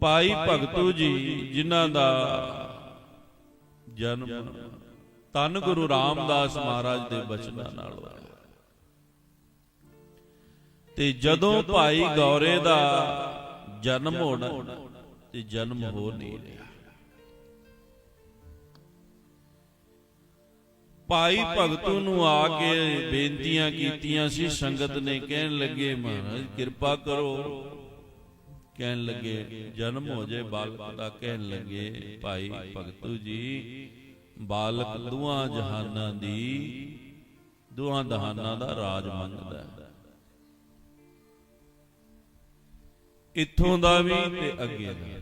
ਭਾਈ ਭਗਤੂ ਜੀ ਜਿਨ੍ਹਾਂ ਦਾ ਜਨਮ ਤਨ ਗੁਰੂ ਰਾਮਦਾਸ ਮਹਾਰਾਜ ਦੇ ਬਚਨਾਂ ਨਾਲ ਹੋਇਆ ਤੇ ਜਦੋਂ ਭਾਈ ਗੌਰੇ ਦਾ ਜਨਮ ਹੋਣਾ ਤੇ ਜਨਮ ਹੋ ਨਹੀਂ ਰਿਹਾ। ਭਾਈ ਭਗਤੂ ਨੂੰ ਆ ਕੇ ਬੇਨਤੀਆਂ ਕੀਤੀਆਂ ਸੀ ਸੰਗਤ ਨੇ ਕਹਿਣ ਲੱਗੇ ਮਹਾਰਾਜ ਕਿਰਪਾ ਕਰੋ। ਕਹਿਣ ਲੱਗੇ ਜਨਮ ਹੋ ਜਾਏ ਬਾਲਕ ਦਾ ਕਹਿਣ ਲੱਗੇ ਭਾਈ ਭਗਤੂ ਜੀ ਬਾਲਕ ਦੁਆਂ ਜਹਾਨਾਂ ਦੀ ਦੁਆਂ ਦਹਾਨਾਂ ਦਾ ਰਾਜ ਮੰਗਦਾ ਹੈ। ਇੱਥੋਂ ਦਾ ਵੀ ਤੇ ਅੱਗੇ ਦਾ।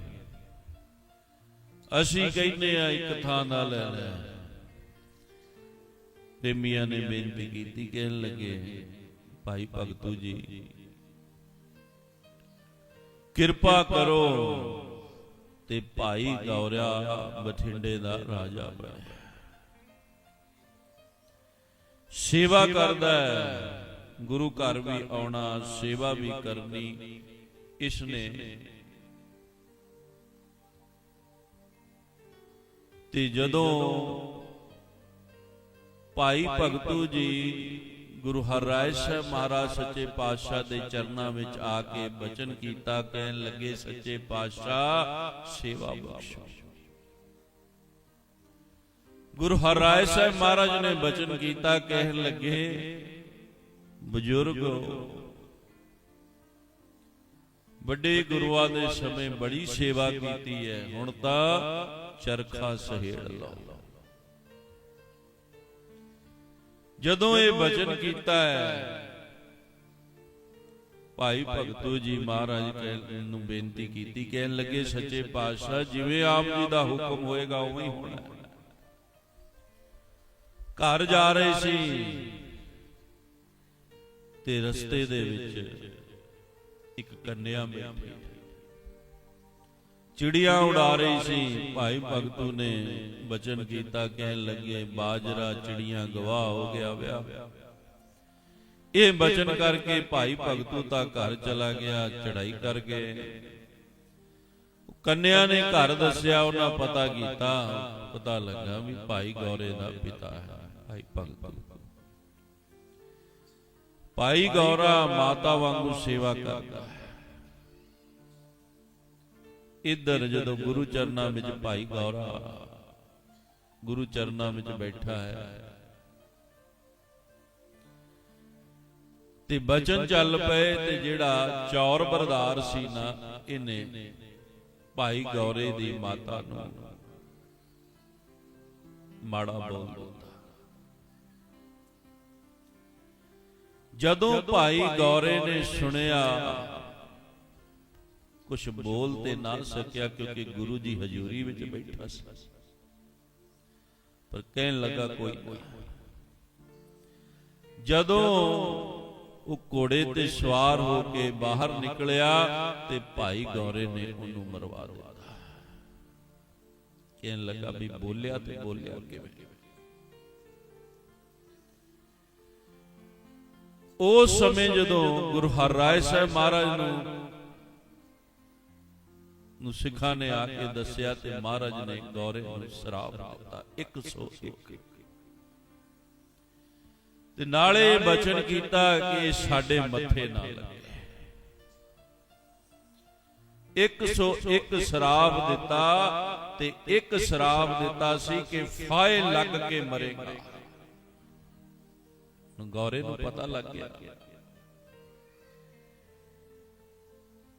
ਅਸੀਂ ਕਹਿੰਦੇ ਆ ਇੱਕ ਥਾਂ ਦਾ ਲੈ ਲੈ ਪ੍ਰੇਮੀਆਂ ਨੇ ਬੇਨਤੀ ਕੀਤੀ ਕਹਿਣ ਲੱਗੇ ਭਾਈ ਭਗਤੂ ਜੀ ਕਿਰਪਾ ਕਰੋ। ਤੇ ਭਾਈ ਗੌਰਿਆ ਬਠਿੰਡੇ ਦਾ ਰਾਜਾ ਬਣੇ। ਸੇਵਾ ਕਰਦਾ ਹੈ। ਗੁਰੂ ਘਰ ਵੀ ਆਉਣਾ ਸੇਵਾ ਵੀ ਕਰਨੀ। ਇਸ ਨੇ ਤੇ ਜਦੋਂ ਭਾਈ ਭਗਤੂ ਜੀ ਗੁਰੂ ਹਰਿਰਾਏ ਸਾਹਿਬ ਮਹਾਰਾਜ ਸੱਚੇ ਪਾਤਸ਼ਾਹ ਦੇ ਚਰਨਾਂ ਵਿੱਚ ਆ ਕੇ ਬਚਨ ਕੀਤਾ, ਕਹਿਣ ਲੱਗੇ, ਸੱਚੇ ਪਾਤਸ਼ਾਹ, ਸੇਵਾ ਬਖਸ਼ੋ। ਗੁਰੂ ਹਰਿਰਾਏ ਸਾਹਿਬ ਮਹਾਰਾਜ ਨੇ ਬਚਨ ਕੀਤਾ, ਕਹਿਣ ਲੱਗੇ, ਬਜ਼ੁਰਗੋ, ਵੱਡੇ ਗੁਰੂਆਂ ਦੇ ਸਮੇਂ ਬੜੀ ਸੇਵਾ ਕੀਤੀ ਹੈ, ਹੁਣ ਤਾਂ ਚਰਖਾ ਸਹੇੜ ਲਓ। ਜਦੋਂ ਇਹ ਬਚਨ ਕੀਤਾ ਹੈ ਭਾਈ ਭਗਤੂ ਜੀ ਮਹਾਰਾਜ ਨੂੰ ਬੇਨਤੀ ਕੀਤੀ ਕਹਿਣ ਲੱਗੇ ਸੱਚੇ ਪਾਤਸ਼ਾਹ ਜਿਵੇਂ ਆਪ ਜੀ ਦਾ ਹੁਕਮ ਹੋਏਗਾ ਉਵੇਂ ਹੀ ਹੋਣਾ। ਘਰ ਜਾ ਰਹੇ ਸੀ ਤੇ ਰਸਤੇ ਦੇ ਵਿੱਚ ਇੱਕ ਕੰਨਿਆ ਬੈਠੀ। ਚਿੜੀਆਂ ਉਡਾ ਰਹੀ ਸੀ ਭਾਈ ਭਗਤੂ ਨੇ ਬਚਨ ਕੀਤਾ ਕਹਿਣ ਲੱਗੇ ਬਾਜਰਾ ਚਿੜੀਆਂ ਗਵਾਹ ਹੋ ਗਿਆ ਵਿਆਹ ਇਹ ਬਚਨ ਕਰਕੇ ਭਾਈ ਭਗਤੂ ਤਾਂ ਘਰ ਚਲਾ ਗਿਆ ਚੜਾਈ ਕਰ ਗਏ ਕੰਨਿਆ ਨੇ ਘਰ ਦੱਸਿਆ ਉਹਨਾਂ ਪਤਾ ਕੀਤਾ ਪਤਾ ਲੱਗਾ ਵੀ ਭਾਈ ਗੌਰੇ ਦਾ ਪਿਤਾ ਹੈ ਭਾਈ ਭਗਤੂ ਭਾਈ ਗੌਰਾ ਮਾਤਾ ਵਾਂਗੂ ਸੇਵਾ ਕਰਦਾ ਹੈ ਇੱਧਰ ਜਦੋਂ ਗੁਰੂ ਚਰਨਾਂ ਵਿੱਚ ਭਾਈ ਗੌਰਾ ਗੁਰੂ ਚਰਨਾਂ ਵਿੱਚ ਬੈਠਾ ਹੈ। ਤੇ ਬਚਨ ਚੱਲ ਪਏ ਤੇ ਜਿਹੜਾ ਚੌਰ ਬਰਦਾਰ ਸੀ ਨਾ ਇਹਨੇ ਭਾਈ ਗੌਰੇ ਦੀ ਮਾਤਾ ਨੂੰ ਮਾੜਾ ਬੋਲ ਦਿੱਤਾ ਜਦੋਂ ਭਾਈ ਗੌਰੇ ਨੇ ਸੁਣਿਆ ਕੁਝ ਬੋਲ ਤੇ ਨਾ ਸਕਿਆ ਕਿਉਂਕਿ ਗੁਰੂ ਜੀ ਹਜ਼ੂਰੀ ਵਿੱਚ ਬੈਠਾ ਸੀ। ਪਰ ਕਹਿਣ ਲੱਗਾ ਕੋਈ ਜਦੋਂ ਉਹ ਘੋੜੇ ਤੇ ਸਵਾਰ ਹੋ ਕੇ ਬਾਹਰ ਨਿਕਲਿਆ ਤੇ ਭਾਈ ਗੌਰੇ ਨੇ ਉਹਨੂੰ ਮਰਵਾ ਦਿੱਤਾ। ਕਹਿਣ ਲੱਗਾ ਵੀ ਬੋਲਿਆ ਤੇ ਬੋਲਿਆ ਕਿਵੇਂ? ਉਸ ਸਮੇਂ ਜਦੋਂ ਗੁਰੂ ਹਰਿਰਾਏ ਸਾਹਿਬ ਮਹਾਰਾਜ ਨੂੰ ਨੂੰ ਸਿੱਖਾਂ ਨੇ ਆ ਕੇ ਦੱਸਿਆ ਤੇ ਮਹਾਰਾਜ ਨੇ ਗੌਰੇ ਨੂੰ ਸ਼ਰਾਪ ਦਿੱਤਾ 101 ਤੇ ਨਾਲੇ ਬਚਨ ਕੀਤਾ ਕਿ ਸਾਡੇ ਮੱਥੇ ਨਾ ਲੱਗੇ। 101 ਸ਼ਰਾਪ ਦਿੱਤਾ ਤੇ ਇੱਕ ਸ਼ਰਾਪ ਦਿੱਤਾ ਸੀ ਕਿ ਫਾਇ ਲੱਗ ਕੇ ਮਰੇਗਾ। ਹੁਣ ਗੌਰੇ ਨੂੰ ਪਤਾ ਲੱਗ ਗਿਆ।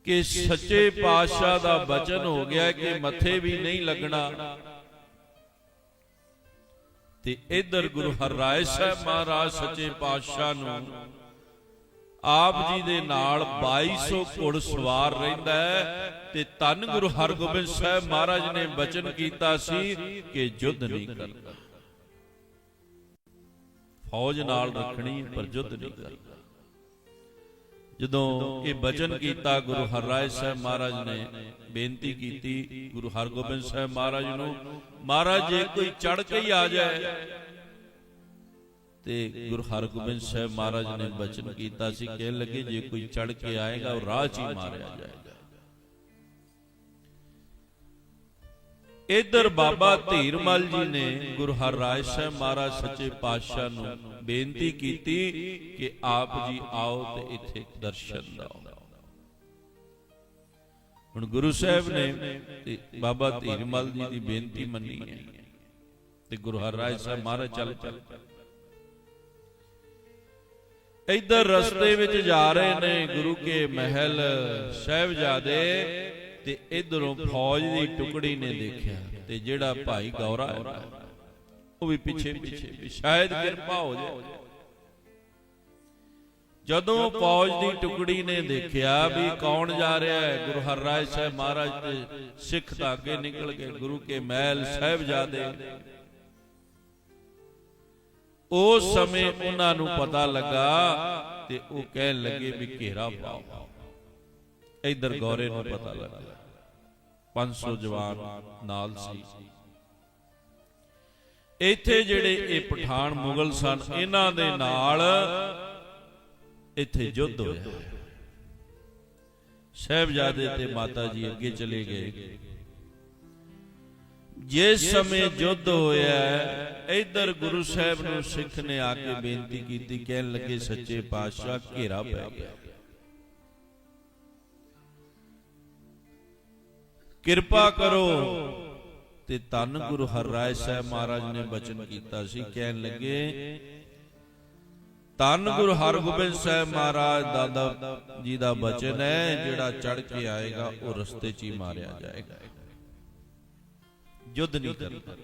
ਕਿ ਸੱਚੇ ਪਾਤਸ਼ਾਹ ਦਾ ਬਚਨ ਹੋ ਗਿਆ ਕਿ ਮੱਥੇ ਵੀ ਨਹੀਂ ਲੱਗਣਾ। ਤੇ ਇਧਰ ਗੁਰੂ ਹਰਿਰਾਏ ਸਾਹਿਬ ਮਹਾਰਾਜ ਸੱਚੇ ਪਾਤਸ਼ਾਹ ਨੂੰ ਆਪ ਜੀ ਦੇ ਨਾਲ 2200 ਘੋੜ ਸਵਾਰ ਰਹਿੰਦਾ ਹੈ ਤੇ ਧੰਨ ਗੁਰੂ ਹਰਗੋਬਿੰਦ ਸਾਹਿਬ ਮਹਾਰਾਜ ਨੇ ਬਚਨ ਕੀਤਾ ਸੀ ਕਿ ਯੁੱਧ ਨਹੀਂ ਕਰਨਾ। ਫੌਜ ਨਾਲ ਰੱਖਣੀ ਪਰ ਯੁੱਧ ਨਹੀਂ ਕਰਨਾ। ਜਦੋਂ ਇਹ ਬਚਨ ਕੀਤਾ, ਗੁਰੂ ਹਰਿਰਾਏ ਸਾਹਿਬ ਮਹਾਰਾਜ ਨੇ ਬੇਨਤੀ ਕੀਤੀ, ਗੁਰੂ ਹਰਗੋਬਿੰਦ ਸਾਹਿਬ ਮਹਾਰਾਜ ਨੂੰ, ਮਹਾਰਾਜ, ਜੇ ਕੋਈ ਚੜ ਕੇ ਹੀ ਆ ਜਾਏ। ਤੇ ਗੁਰੂ ਹਰਗੋਬਿੰਦ ਸਾਹਿਬ ਮਹਾਰਾਜ ਨੇ ਬਚਨ ਕੀਤਾ ਸੀ, ਕਹਿਣ ਲੱਗੇ, ਜੇ ਕੋਈ ਚੜ ਕੇ ਆਏਗਾ, ਉਹ ਰਾਹ 'ਚ ਹੀ ਮਾਰਿਆ ਜਾਏਗਾ। ਇਧਰ ਬਾਬਾ ਧੀਰਮਲ ਜੀ ਨੇ ਗੁਰੂ ਹਰਿਰਾਜ ਸਾਹਿਬ ਮਹਾਰਾਜ ਸੱਚੇ ਪਾਤਸ਼ਾਹ ਨੂੰ ਬੇਨਤੀ ਕੀਤੀ ਕਿ ਆਪ ਜੀ ਆਓ ਤੇ ਇੱਥੇ ਦਰਸ਼ਨ ਦਿਓ। ਹੁਣ ਗੁਰੂ ਸਾਹਿਬ ਨੇ ਤੇ ਬਾਬਾ ਧੀਰਮਲ ਜੀ ਦੀ ਬੇਨਤੀ ਮੰਨੀ ਹੈ ਤੇ ਗੁਰੂ ਹਰਿਰਾਜ ਸਾਹਿਬ ਮਹਾਰਾਜ ਚੱਲ ਚੱਲ ਇਧਰ ਰਸਤੇ ਵਿੱਚ ਜਾ ਰਹੇ ਨੇ ਗੁਰੂ ਕੇ ਮਹਿਲ ਸਾਹਿਬਜ਼ਾਦੇ ਤੇ ਇਧਰੋਂ ਫੌਜ ਦੀ ਟੁਕੜੀ ਨੇ ਦੇਖਿਆ ਤੇ ਜਿਹੜਾ ਭਾਈ ਗੌਰਾ ਹੈ। ਉਹ ਵੀ ਪਿੱਛੇ ਪਿੱਛੇ। ਵੀ ਸ਼ਾਇਦ ਕਿਰਪਾ ਹੋ ਜਾਏ ਜਦੋਂ ਫੌਜ ਦੀ ਟੁਕੜੀ ਨੇ ਦੇਖਿਆ ਵੀ ਕੌਣ ਜਾ ਰਿਹਾ ਹੈ, ਗੁਰੂ ਹਰਿਰਾਜ ਸਾਹਿਬ ਮਹਾਰਾਜ ਤੇ ਸਿੱਖ ਤਾਂ ਅੱਗੇ ਨਿਕਲ ਗਏ ਗੁਰੂ ਕੇ ਮਹਿਲ ਸਾਹਿਬਜ਼ਾਦੇ। ਉਸ ਸਮੇਂ ਉਹਨਾਂ ਨੂੰ ਪਤਾ ਲੱਗਾ ਤੇ ਉਹ ਕਹਿਣ ਲੱਗੇ ਵੀ ਘੇਰਾ ਪਾਓ। ਇਧਰ ਗੋਰੇ ਨੂੰ ਪਤਾ ਲੱਗਾ। 500 ਜਵਾਨ ਨਾਲ ਸੀ। ਇੱਥੇ ਜਿਹੜੇ ਇਹ ਪਠਾਨ ਮੁਗਲ ਸਨ, ਇਹਨਾਂ ਦੇ ਨਾਲ ਇੱਥੇ ਯੁੱਧ ਹੋਇਆ। ਸਹਿਬਜ਼ਾਦੇ ਤੇ ਮਾਤਾ ਜੀ ਅੱਗੇ ਚਲੇ ਗਏ। ਜਿਸ ਸਮੇਂ ਯੁੱਧ ਹੋਇਆ, ਇਧਰ ਗੁਰੂ ਸਾਹਿਬ ਨੂੰ ਸਿੱਖ ਨੇ ਆ ਕੇ ਬੇਨਤੀ ਕੀਤੀ, ਕਹਿਣ ਲੱਗੇ, ਸੱਚੇ ਪਾਤਸ਼ਾਹ, ਘੇਰਾ ਪੈ ਗਿਆ। ਕਿਰਪਾ ਕਰੋ। ਤੇ ਧੰਨ ਗੁਰੂ ਹਰਿਰਾਜ ਸਾਹਿਬ ਮਹਾਰਾਜ ਨੇ ਬਚਨ ਕੀਤਾ ਸੀ ਕਹਿਣ ਲੱਗੇ ਧੰਨ ਗੁਰੂ ਹਰਗੋਬਿੰਦ ਸਾਹਿਬ ਮਹਾਰਾਜ ਦਾਦਾ ਜੀ ਦਾ ਬਚਨ ਹੈ ਜਿਹੜਾ ਚੜ ਕੇ ਆਏਗਾ ਉਹ ਰਸਤੇ 'ਚ ਹੀ ਮਾਰਿਆ ਜਾਏਗਾ। ਯੁੱਧ ਨਹੀਂ ਕਰਨਾ।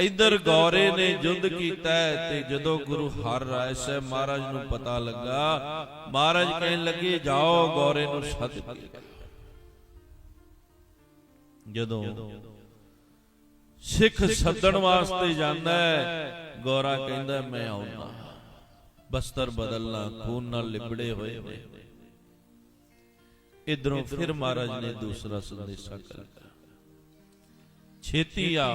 ਇਧਰ ਗੌਰੇ ਨੇ ਯੁੱਧ ਕੀਤਾ ਤੇ ਜਦੋਂ ਗੁਰੂ ਹਰ ਰਾਏ ਸਾਹਿਬ ਮਹਾਰਾਜ ਨੂੰ ਪਤਾ ਲੱਗਾ ਮਹਾਰਾਜ ਕਹਿਣ ਲੱਗੇ ਜਾਓ ਗੌਰੇ ਨੂੰ ਕੇ ਜਦੋਂ ਸਿੱਖ ਸੱਦਣ ਵਾਸਤੇ ਜਾਂਦਾ ਹੈ ਗੌਰਾ ਕਹਿੰਦਾ ਮੈਂ ਆਉਣਾ ਬਸਤਰ ਬਦਲਣਾ ਖੂਨ ਨਾਲ ਲਿਬੜੇ ਹੋਏ ਨੇ। ਇਧਰੋਂ ਫਿਰ ਮਹਾਰਾਜ ਨੇ ਦੂਸਰਾ ਸੰਦੇਸ਼ਾ ਕਰਤਾ ਛੇਤੀ ਆ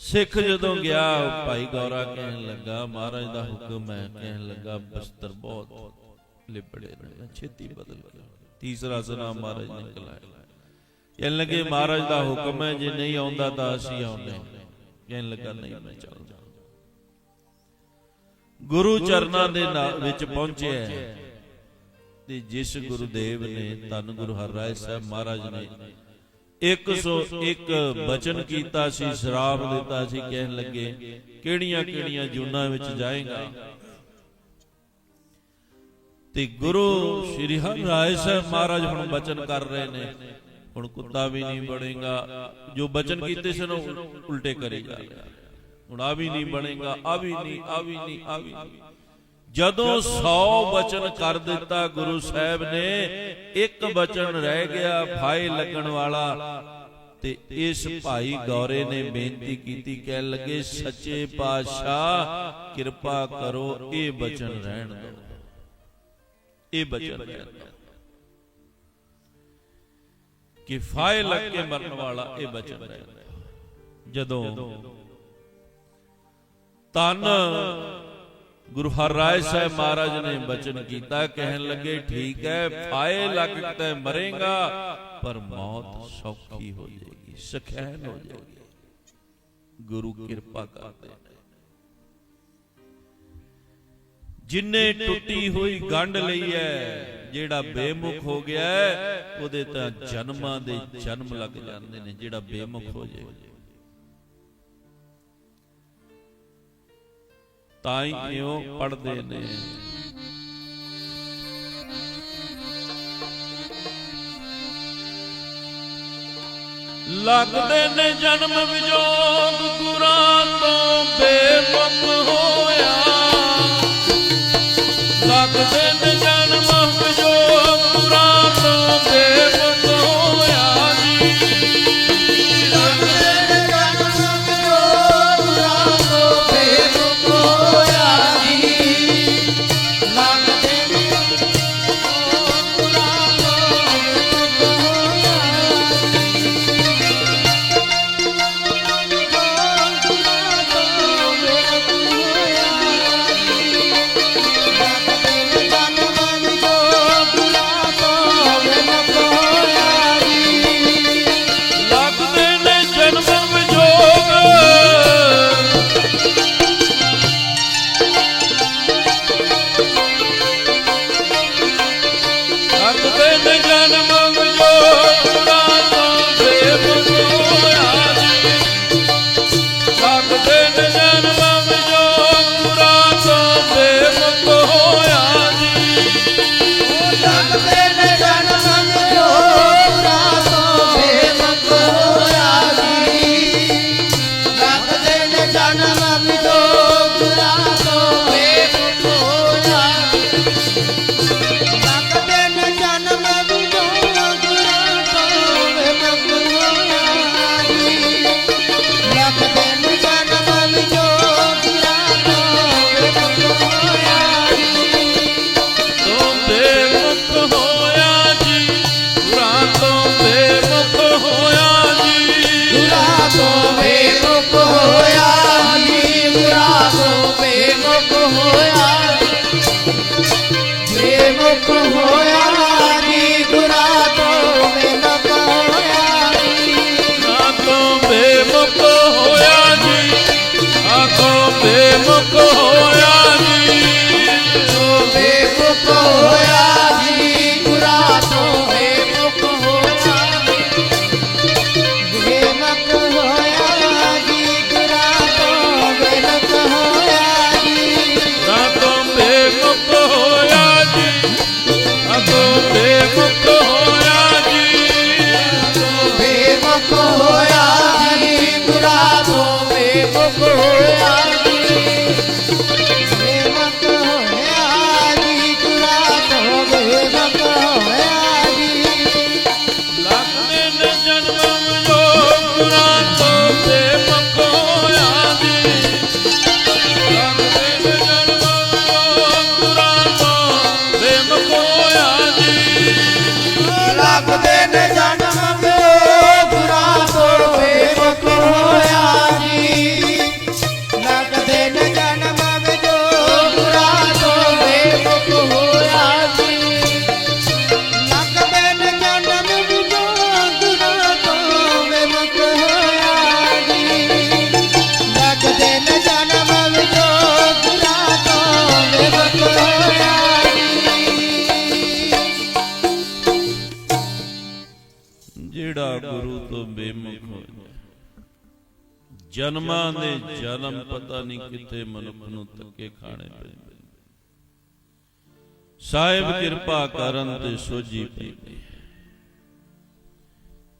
ਸਿੱਖ ਜਦੋਂ ਗਿਆ ਭਾਈ ਗੌਰਾ ਕਹਿਣ ਲੱਗਾ ਮਹਾਰਾਜ ਦਾ ਹੁਕਮ ਹੈ ਕਹਿਣ ਲੱਗਾ ਬਸਤਰ ਬਹੁਤ ਲਿਬੜੇ ਨੇ ਛੇਤੀ ਬਦਲ ਕੇ ਤੀਸਰਾ ਸਨਾਮ ਮਹਾਰਾਜ ਨੇ ਕਲਾਇਆ ਕਹਿਣ ਲੱਗੇ ਮਹਾਰਾਜ ਦਾ ਹੁਕਮ ਹੈ ਜੇ ਨਹੀਂ ਆਉਂਦਾ ਤਾਂ ਅਸੀਂ ਆਉਂਦੇ ਕਹਿਣ ਲੱਗਾ ਨਹੀਂ ਮੈਂ ਚੱਲਦਾ। ਗੁਰੂ ਚਰਨਾਂ ਦੇ ਵਿੱਚ ਪਹੁੰਚਿਆ ਤੇ ਜਿਸ ਗੁਰੂਦੇਵ ਨੇ ਧੰਨ ਗੁਰੂ ਹਰਿਰਾਏ ਸਾਹਿਬ ਮਹਾਰਾਜ ਨੇ 101 ਬਚਨ ਕੀਤਾ ਸੀ ਸ਼ਰਾਬ ਦਿੱਤਾ ਸੀ ਕਹਿਣ ਲੱਗੇ ਕਿਹੜੀਆਂ ਕਿਹੜੀਆਂ ਜੂਨਾਂ ਵਿੱਚ ਜਾਏਗਾ? ਤੇ ਗੁਰੂ ਸ੍ਰੀ ਹਰਿਰਾਏ ਸਾਹਿਬ ਮਹਾਰਾਜ ਹੁਣ ਬਚਨ ਕਰ ਰਹੇ ਨੇ। ਹੁਣ ਕੁੱਤਾ ਵੀ ਨਹੀਂ ਬਣੇਗਾ। ਜੋ ਬਚਨ ਕੀਤੇ ਸਨ ਉਲਟੇ ਕਰੇਗਾ। ਹੁਣ ਆ ਵੀ ਨਹੀਂ ਬਣੇਗਾ, ਆ ਵੀ ਨਹੀਂ, ਆ ਵੀ ਨਹੀਂ, ਆ ਵੀ ਜਦੋਂ 100 ਬਚਨ ਕਰ ਦਿੱਤਾ ਗੁਰੂ ਸਾਹਿਬ ਨੇ, ਇੱਕ ਬਚਨ ਰਹਿ ਗਿਆ ਫਾਇ ਲੱਗਣ ਵਾਲਾ। ਤੇ ਇਸ ਭਾਈ ਗੌਰੇ ਨੇ ਬੇਨਤੀ ਕੀਤੀ, ਕਹਿਣ ਲੱਗੇ, ਸੱਚੇ ਪਾਤਸ਼ਾਹ, ਕਿਰਪਾ ਕਰੋ, ਇਹ ਬਚਨ ਰਹਿਣ ਦਿਓ। ਇਹ ਬਚਨ ਰਹਿਣ ਕਿ ਫਾਇ ਲੱਗ ਕੇ ਮਰਨ ਵਾਲਾ ਇਹ ਬਚਨ ਰਹਿਣ ਦਿਓ ਜਦੋਂ ਤਨ ਗੁਰੂ ਹਰਿਰਾਏ ਸਾਹਿਬ ਮਹਾਰਾਜ ਨੇ ਬਚਨ ਕੀਤਾ, ਕਹਿਣ ਲੱਗੇ, ਠੀਕ ਹੈ ਫਾਇ ਲੱਗ ਤੇ ਮਰੇਗਾ, ਪਰ ਮੌਤ ਸੌਖੀ ਹੋ ਜਾਏਗੀ ਸਖੈਨ ਹੋ ਜਾਏਗੀ। ਗੁਰੂ ਕਿਰਪਾ ਕਰਦੇ ਨੇ ਜਿਨੇ ਟੁੱਟੀ ਹੋਈ ਗੰਢ ਲਈ ਹੈ ਜਿਹੜਾ ਬੇਮੁਖ ਹੋ ਗਿਆ ਉਹਦੇ ਤਾਂ ਜਨਮਾਂ ਦੇ ਜਨਮ ਲੱਗ ਜਾਂਦੇ ਨੇ ਜਿਹੜਾ ਬੇਮੁਖ ਹੋ ਜਾਏ। ਤਾਂ ਹੀ ਇਉਂ ਪੜਦੇ ਨੇ। ਲੱਗਦੇ ਨੇ ਜਨਮ ਵਿਜੋਗ ਗੁਰਾਂ ਤੋਂ ਬੇਮੁਖ ਹੋਇਆ ਜਨਮਾਂ ਦੇ ਜਨਮ ਪਤਾ ਨਹੀਂ ਕਿੱਥੇ ਮਨੁੱਖ ਨੂੰ ਧੱਕੇ ਖਾਣੇ ਪੈਂਦੇ ਸਾਹਿਬ ਕਿਰਪਾ ਕਰਨ ਤੇ ਸੋਝੀ ਪੈਂਦੀ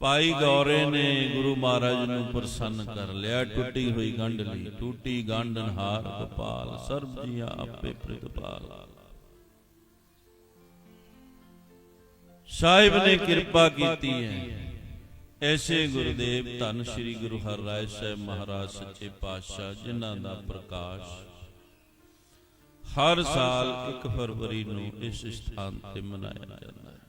ਭਾਈ ਗੌਰੇ ਨੇ ਗੁਰੂ ਮਹਾਰਾਜ ਨੂੰ ਪ੍ਰਸੰਨ ਕਰ ਲਿਆ, ਟੁੱਟੀ ਹੋਈ ਗੰਢ ਲਈ, ਟੁੱਟੀ ਗੰਢਨ ਹਾਰ ਗੋਪਾਲ, ਸਰਬ ਜੀਆਂ ਆਪੇ ਪ੍ਰਤਪਾਲ। ਸਾਹਿਬ ਨੇ ਕਿਰਪਾ ਕੀਤੀ ਹੈ। ਐਸੇ ਗੁਰਦੇਵ ਧੰਨ ਸ੍ਰੀ ਗੁਰੂ ਹਰਿਰਾਏ ਸਾਹਿਬ ਮਹਾਰਾਜ ਸੱਚੇ ਪਾਤਸ਼ਾਹ, ਜਿਨ੍ਹਾਂ ਦਾ ਪ੍ਰਕਾਸ਼ ਹਰ ਸਾਲ 1 ਫਰਵਰੀ ਨੂੰ ਇਸ ਸਥਾਨ ਤੇ ਮਨਾਇਆ ਜਾਂਦਾ ਹੈ।